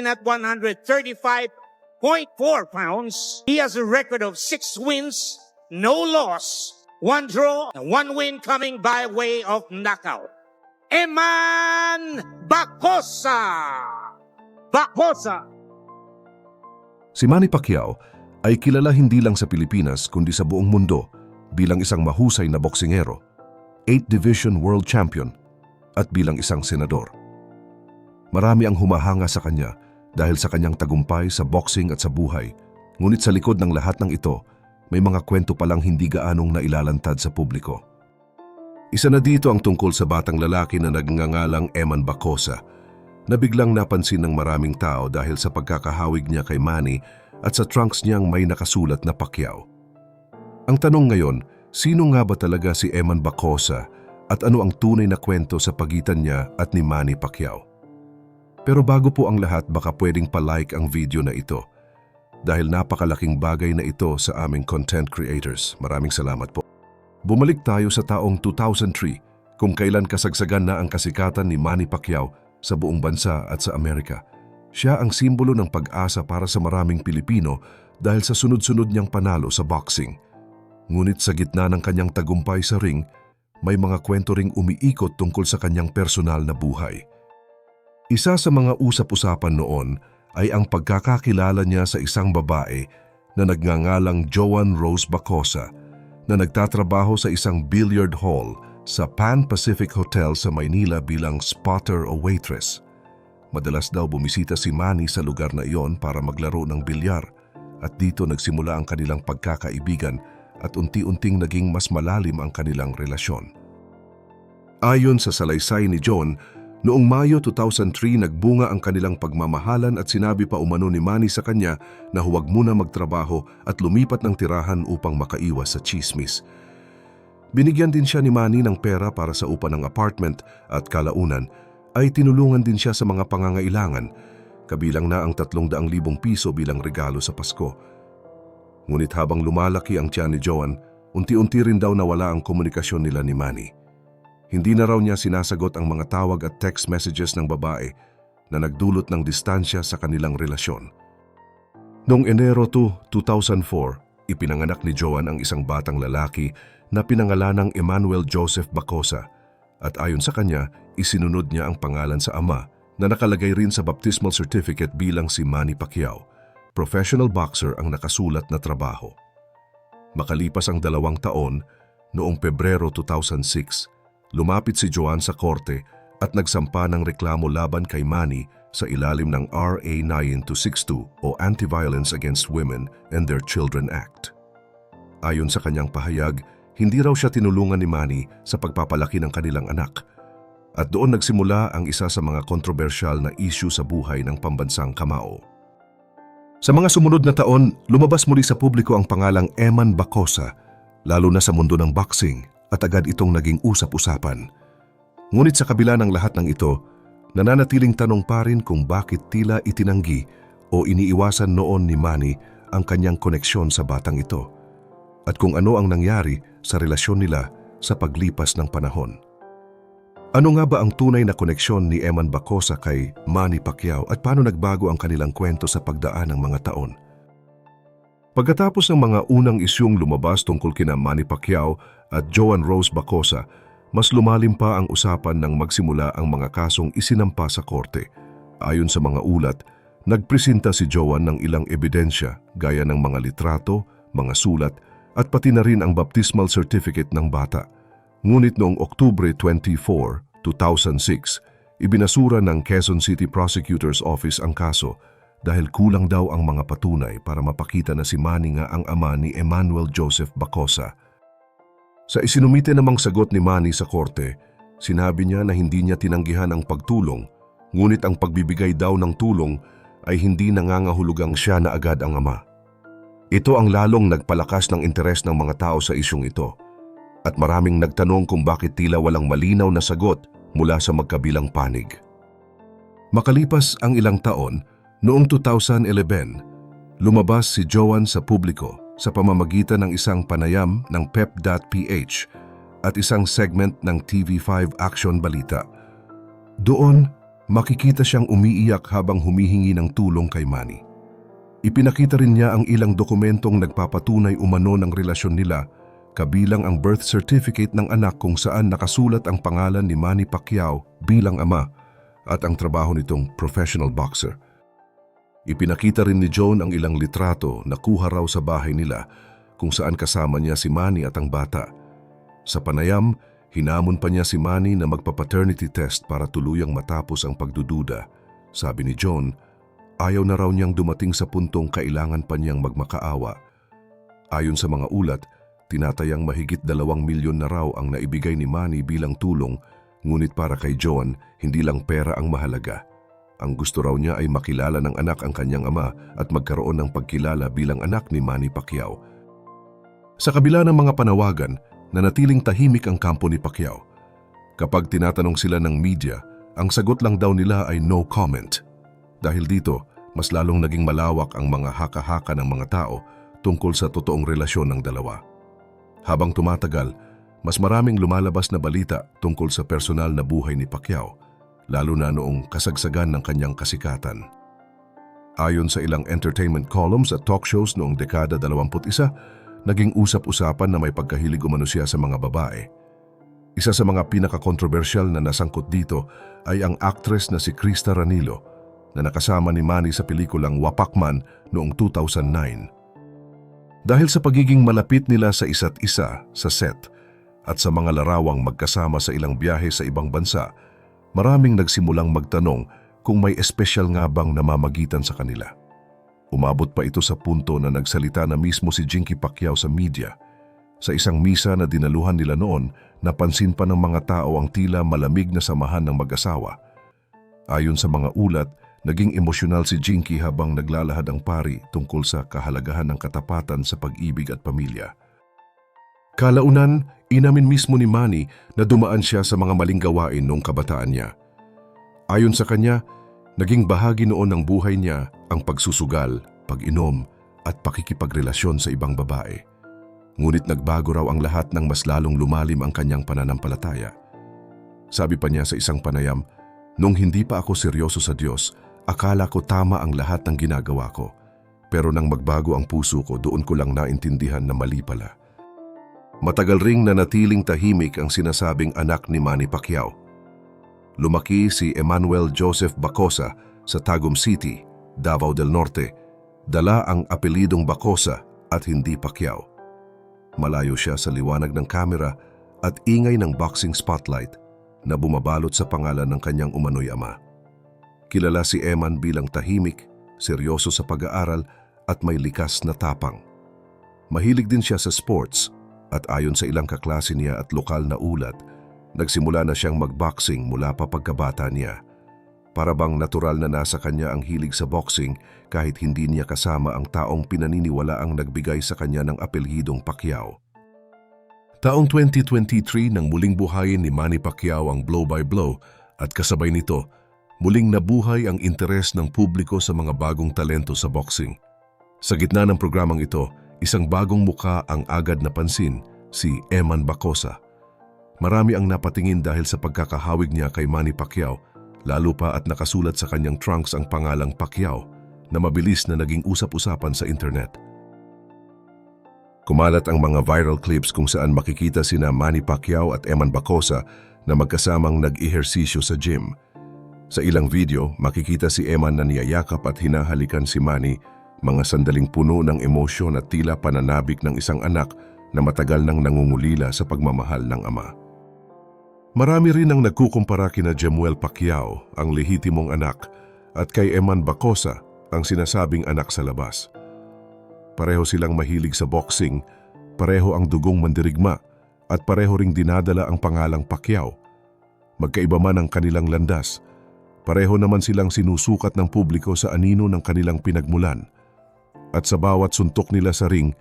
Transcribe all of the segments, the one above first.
at 135.4 pounds. He has a record of six wins, no loss, one draw, and one win coming by way of knockout. Eman Bacosa! Bacosa! Si Manny Pacquiao ay kilala hindi lang sa Pilipinas kundi sa buong mundo bilang isang mahusay na boksingero, 8 Division World Champion at bilang isang senador. Marami ang humahanga sa kanya dahil sa kanyang tagumpay sa boxing at sa buhay. Ngunit sa likod ng lahat ng ito, may mga kwento palang hindi gaanong nailalantad sa publiko. Isa na dito ang tungkol sa batang lalaki na nagngangalang Eman Bacosa na biglang napansin ng maraming tao dahil sa pagkakahawig niya kay Manny at sa trunks niyang may nakasulat na Pacquiao. Ang tanong ngayon, sino nga ba talaga si Eman Bacosa at ano ang tunay na kwento sa pagitan niya at ni Manny Pacquiao? Pero bago po ang lahat baka pwedeng pa-like ang video na ito dahil napakalaking bagay na ito sa aming content creators. Maraming salamat po. Bumalik tayo sa taong 2003 kung kailan kasagsagan na ang kasikatan ni Manny Pacquiao sa buong bansa at sa Amerika. Siya ang simbolo ng pag-asa para sa maraming Pilipino dahil sa sunod-sunod niyang panalo sa boxing. Ngunit sa gitna ng kanyang tagumpay sa ring, may mga kwento ring umiikot tungkol sa kanyang personal na buhay. Isa sa mga usap-usapan noon ay ang pagkakakilala niya sa isang babae na nagngangalang Joan Rose Bacosa na nagtatrabaho sa isang billiard hall sa Pan Pacific Hotel sa Maynila bilang spotter o waitress. Madalas daw bumisita si Manny sa lugar na iyon para maglaro ng bilyar at dito nagsimula ang kanilang pagkakaibigan at unti-unting naging mas malalim ang kanilang relasyon. Ayon sa salaysay ni John, noong Mayo 2003 nagbunga ang kanilang pagmamahalan at sinabi pa umano ni Manny sa kanya na huwag muna magtrabaho at lumipat ng tirahan upang makaiwas sa chismis. Binigyan din siya ni Manny ng pera para sa upa ng apartment at kalaunan ay tinulungan din siya sa mga pangangailangan, kabilang na ang 300,000 piso bilang regalo sa Pasko. Ngunit habang lumalaki ang tiyan ni Joan, unti-unti rin daw nawala ang komunikasyon nila ni Manny. Hindi na raw niya sinasagot ang mga tawag at text messages ng babae na nagdulot ng distansya sa kanilang relasyon. Noong Enero 2, 2004, ipinanganak ni Joan ang isang batang lalaki na pinangalanang Emmanuel Joseph Bacosa at ayon sa kanya, isinunod niya ang pangalan sa ama na nakalagay rin sa baptismal certificate bilang si Manny Pacquiao, professional boxer ang nakasulat na trabaho. Makalipas ang dalawang taon, noong Pebrero 2006, lumapit si Joan sa korte at nagsampa ng reklamo laban kay Manny sa ilalim ng RA 9262 o Anti-Violence Against Women and Their Children Act. Ayon sa kanyang pahayag, hindi raw siya tinulungan ni Manny sa pagpapalaki ng kanilang anak. At doon nagsimula ang isa sa mga kontrobersyal na issue sa buhay ng pambansang kamao. Sa mga sumunod na taon, lumabas muli sa publiko ang pangalang Eman Bacosa, lalo na sa mundo ng boxing at agad itong naging usap-usapan. Ngunit sa kabila ng lahat ng ito, nananatiling tanong pa rin kung bakit tila itinanggi o iniiwasan noon ni Manny ang kanyang koneksyon sa batang ito at kung ano ang nangyari sa relasyon nila sa paglipas ng panahon. Ano nga ba ang tunay na koneksyon ni Eman Bacosa kay Manny Pacquiao at paano nagbago ang kanilang kwento sa pagdaan ng mga taon? Pagkatapos ng mga unang isyong lumabas tungkol kina Manny Pacquiao at Joan Rose Bacosa, mas lumalim pa ang usapan nang magsimula ang mga kasong isinampa sa korte. Ayon sa mga ulat, nagpresenta si Joan ng ilang ebidensya gaya ng mga litrato, mga sulat at pati na rin ang baptismal certificate ng bata. Ngunit noong Oktubre 24, 2006, ibinasura ng Quezon City Prosecutor's Office ang kaso dahil kulang daw ang mga patunay para mapakita na si Manny nga ang ama ni Emmanuel Joseph Bacosa. Sa isinumite namang sagot ni Manny sa korte, sinabi niya na hindi niya tinanggihan ang pagtulong, ngunit ang pagbibigay daw ng tulong ay hindi nangangahulugang siya na agad ang ama. Ito ang lalong nagpalakas ng interes ng mga tao sa isyong ito at maraming nagtanong kung bakit tila walang malinaw na sagot mula sa magkabilang panig. Makalipas ang ilang taon, noong 2011, lumabas si Joan sa publiko sa pamamagitan ng isang panayam ng pep.ph at isang segment ng TV5 Action Balita. Doon, makikita siyang umiiyak habang humihingi ng tulong kay Manny. Ipinakita rin niya ang ilang dokumentong nagpapatunay umano ng relasyon nila kabilang ang birth certificate ng anak kung saan nakasulat ang pangalan ni Manny Pacquiao bilang ama at ang trabaho nitong professional boxer. Ipinakita rin ni Joan ang ilang litrato na kuha raw sa bahay nila kung saan kasama niya si Manny at ang bata. Sa panayam, hinamon pa niya si Manny na magpa-paternity test para tuluyang matapos ang pagdududa. Sabi ni Joan, ayaw na raw niyang dumating sa puntong kailangan pa niyang magmakaawa. Ayon sa mga ulat, tinatayang mahigit dalawang milyon na raw ang naibigay ni Manny bilang tulong, ngunit para kay Joan, hindi lang pera ang mahalaga. Ang gusto raw niya ay makilala ng anak ang kanyang ama at magkaroon ng pagkilala bilang anak ni Manny Pacquiao. Sa kabila ng mga panawagan, nanatiling tahimik ang kampo ni Pacquiao. Kapag tinatanong sila ng media, ang sagot lang daw nila ay no comment. Dahil dito, mas lalong naging malawak ang mga haka-haka ng mga tao tungkol sa totoong relasyon ng dalawa. Habang tumatagal, mas maraming lumalabas na balita tungkol sa personal na buhay ni Pacquiao, lalo na noong kasagsagan ng kanyang kasikatan. Ayon sa ilang entertainment columns at talk shows noong dekada 21, naging usap-usapan na may pagkahilig umano siya sa mga babae. Isa sa mga pinaka-controversial na nasangkot dito ay ang actress na si Krista Ranilo na nakasama ni Manny sa pelikulang Wapakman noong 2009. Dahil sa pagiging malapit nila sa isa't isa sa set at sa mga larawang magkasama sa ilang biyahe sa ibang bansa, maraming nagsimulang magtanong kung may espesyal nga bang namamagitan sa kanila. Umabot pa ito sa punto na nagsalita na mismo si Jinky Pacquiao sa media. Sa isang misa na dinaluhan nila noon, napansin pa ng mga tao ang tila malamig na samahan ng mag-asawa. Ayon sa mga ulat, naging emosyonal si Jinky habang naglalahad ang pari tungkol sa kahalagahan ng katapatan sa pag-ibig at pamilya. Kalaunan, inamin mismo ni Manny na dumaan siya sa mga maling gawain noong kabataan niya. Ayon sa kanya, naging bahagi noon ng buhay niya ang pagsusugal, pag-inom at pakikipagrelasyon sa ibang babae. Ngunit nagbago raw ang lahat ng mas lalong lumalim ang kanyang pananampalataya. Sabi pa niya sa isang panayam, Nung hindi pa ako seryoso sa Diyos, akala ko tama ang lahat ng ginagawa ko. Pero nang magbago ang puso ko, doon ko lang naintindihan na mali pala. Matagal ring nanatiling tahimik ang sinasabing anak ni Manny Pacquiao. Lumaki si Emmanuel Joseph Bacosa sa Tagum City, Davao del Norte. Dala ang apelidong Bacosa at hindi Pacquiao. Malayo siya sa liwanag ng kamera at ingay ng boxing spotlight na bumabalot sa pangalan ng kanyang umano'y ama. Kilala si Eman bilang tahimik, seryoso sa pag-aaral at may likas na tapang. Mahilig din siya sa sports at ayon sa ilang kaklase niya at lokal na ulat, nagsimula na siyang magboxing mula pa pagkabata niya. Para bang natural na nasa kanya ang hilig sa boxing kahit hindi niya kasama ang taong pinaniniwala ang nagbigay sa kanya ng apelhidong Pacquiao. Taong 2023 nang muling buhayin ni Manny Pacquiao ang blow-by-blow at kasabay nito, muling nabuhay ang interes ng publiko sa mga bagong talento sa boxing. Sa gitna ng programang ito, isang bagong muka ang agad napansin, si Eman Bacosa. Marami ang napatingin dahil sa pagkakahawig niya kay Manny Pacquiao, lalo pa at nakasulat sa kanyang trunks ang pangalang Pacquiao na mabilis na naging usap-usapan sa internet. Kumalat ang mga viral clips kung saan makikita sina Manny Pacquiao at Eman Bacosa na magkasamang nag-ehersisyo sa gym. Sa ilang video, makikita si Eman na niyayakap at hinahalikan si Manny, mga sandaling puno ng emosyon at tila pananabik ng isang anak na matagal nang nangungulila sa pagmamahal ng ama. Marami rin ang nagkukumpara kina Jemuel Pacquiao, ang lehitimong anak, at kay Eman Bacosa, ang sinasabing anak sa labas. Pareho silang mahilig sa boxing, pareho ang dugong mandirigma, at pareho ring dinadala ang pangalang Pacquiao. Magkaiba man ang kanilang landas, pareho naman silang sinusukat ng publiko sa anino ng kanilang pinagmulan. At sa bawat suntok nila sa ring,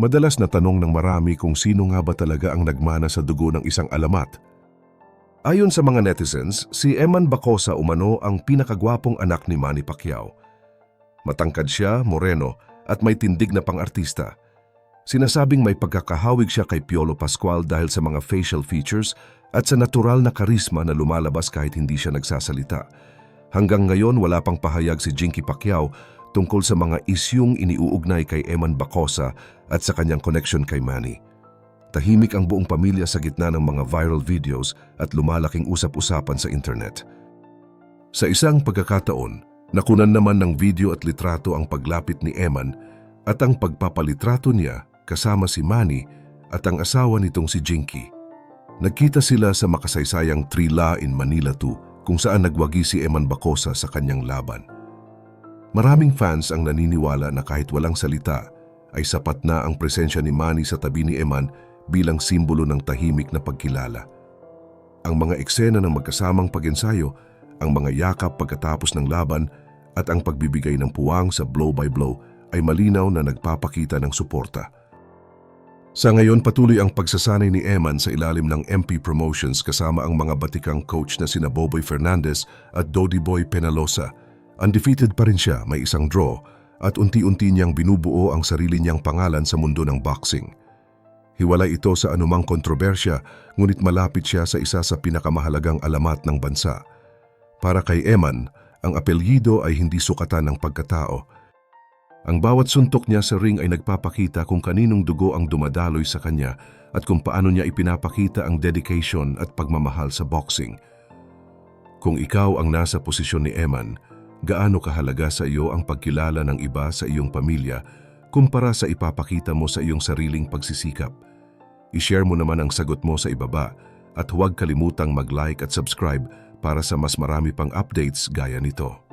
madalas na tanong ng marami kung sino nga ba talaga ang nagmana sa dugo ng isang alamat. Ayon sa mga netizens, si Eman Bacosa umano ang pinakagwapong anak ni Manny Pacquiao. Matangkad siya, moreno, at may tindig na pang-artista. Sinasabing may pagkakahawig siya kay Piolo Pascual dahil sa mga facial features at sa natural na karisma na lumalabas kahit hindi siya nagsasalita. Hanggang ngayon wala pang pahayag si Jinky Pacquiao tungkol sa mga isyung iniuugnay kay Eman Bacosa at sa kanyang connection kay Manny. Tahimik ang buong pamilya sa gitna ng mga viral videos at lumalaking usap-usapan sa internet. Sa isang pagkakataon, nakunan naman ng video at litrato ang paglapit ni Eman at ang pagpapalitrato niya kasama si Manny at ang asawa nitong si Jinky. Nagkita sila sa makasaysayang Trila in Manila 2 kung saan nagwagi si Eman Bacosa sa kanyang laban. Maraming fans ang naniniwala na kahit walang salita ay sapat na ang presensya ni Manny sa tabi ni Eman bilang simbolo ng tahimik na pagkilala. Ang mga eksena ng magkasamang pag-ensayo, ang mga yakap pagkatapos ng laban at ang pagbibigay ng puwang sa blow-by-blow ay malinaw na nagpapakita ng suporta. Sa ngayon patuloy ang pagsasanay ni Eman sa ilalim ng MP Promotions kasama ang mga batikang coach na sina Boboy Fernandez at Dodi Boy Penalosa. Undefeated pa rin siya, may isang draw at unti-unti niyang binubuo ang sarili niyang pangalan sa mundo ng boxing. Hiwalay ito sa anumang kontrobersya ngunit malapit siya sa isa sa pinakamahalagang alamat ng bansa. Para kay Eman, ang apelyido ay hindi sukatan ng pagkatao. Ang bawat suntok niya sa ring ay nagpapakita kung kaninong dugo ang dumadaloy sa kanya at kung paano niya ipinapakita ang dedication at pagmamahal sa boxing. Kung ikaw ang nasa posisyon ni Eman, gaano kahalaga sa iyo ang pagkilala ng iba sa iyong pamilya kumpara sa ipapakita mo sa iyong sariling pagsisikap? I-share mo naman ang sagot mo sa ibaba at huwag kalimutang mag-like at subscribe para sa mas marami pang updates gaya nito.